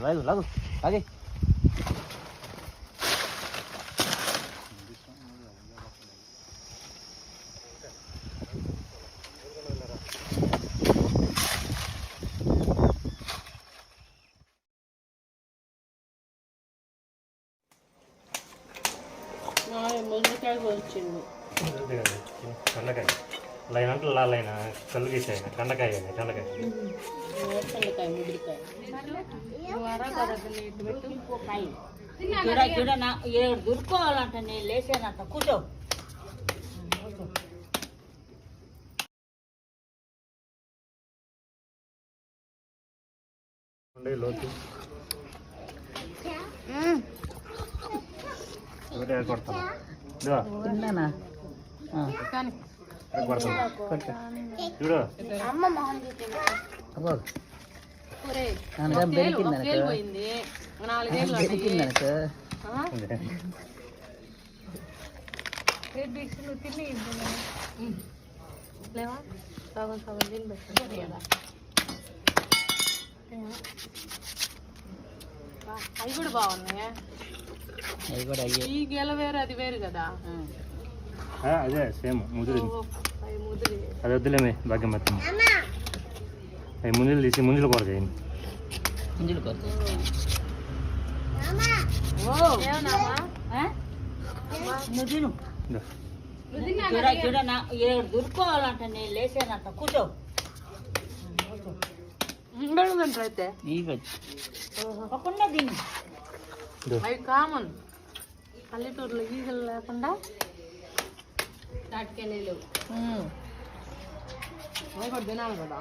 లాగు లాగు లాగే మునక్కాయ కండకాయ లైన్ అంటే లా లైన్ కళ్ళు గీసాయి కండకాయ కండకాయ చూడ చూడ నా ఏడు దురుకోవాలంట నేను లేచానంట కూర్చో. కొడతాను చూడు. పెట్టుకుంటారు కదా అవి కూడా బాగున్నాయి? అవి కూడా అయ్యే. ఈ గెల వేరు అది వేరు కదా. అదే సేమ్ ముదురు ముదిరి అది వద్దులేమే భాగ్యం మొత్తం అవి ముంజులు తీసి ముంజులు కూర చేయండి ముంజులు కొరకు ఏమన్నామా ఆ? నువ్వు తిను ఇదో. చూడ చూడ నా ఏడు దురుకోవాలంట నేను లేచానంట కూర్చో బెడగంటారు అయితే కామన్ పల్లెటూరులో ఈగలు లేకుండా నాటికెళ్ళి అవి కూడా తినాలి కదా?